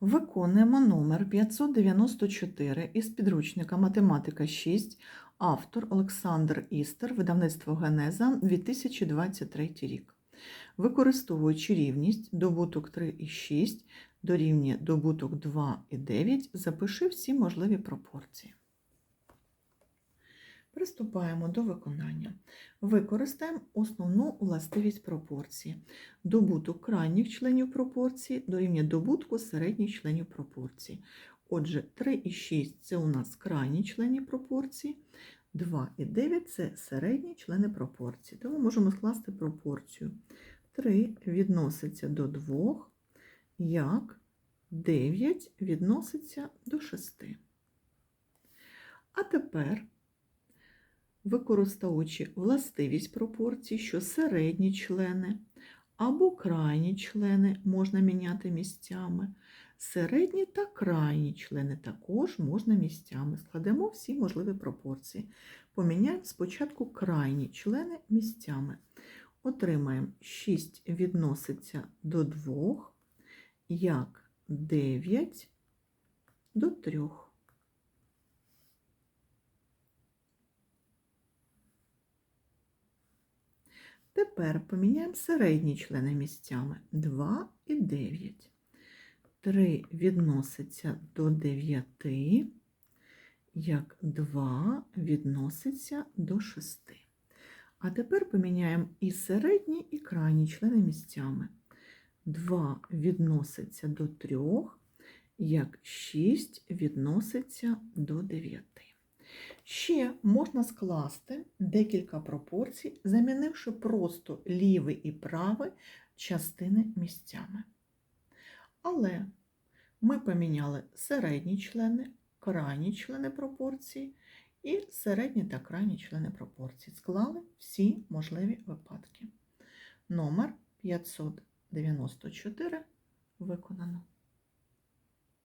Виконуємо номер 594 із підручника Математика 6, автор Олександр Істер, видавництво Генеза, 2023 рік. Використовуючи рівність добуток 3 і 6 дорівнює добуток 2 і 9, запиши всі можливі пропорції. Приступаємо до виконання. Використаємо основну властивість пропорції. Добуток крайніх членів пропорції дорівнює добутку середніх членів пропорції. Отже, 3 і 6 це у нас крайні члени пропорції, 2 і 9 це середні члени пропорції. Тому можемо скласти пропорцію. 3 відноситься до 2, як 9 відноситься до 6. А тепер використовуючи властивість пропорцій, що середні члени або крайні члени можна міняти місцями. Середні та крайні члени також можна місцями. Складемо всі можливі пропорції. Поміняємо спочатку крайні члени місцями. Отримаємо 6 відноситься до 2, як 9 до 3. Тепер поміняємо середні члени місцями 2 і 9. 3 відноситься до 9, як 2 відноситься до 6. А тепер поміняємо і середні, і крайні члени місцями. 2 відноситься до 3, як 6 відноситься до 9. Ще можна скласти декілька пропорцій, замінивши просто лівий і правий частини місцями. Але ми поміняли середні члени, крайні члени пропорції і середні та крайні члени пропорції. Склали всі можливі випадки. Номер 594 виконано.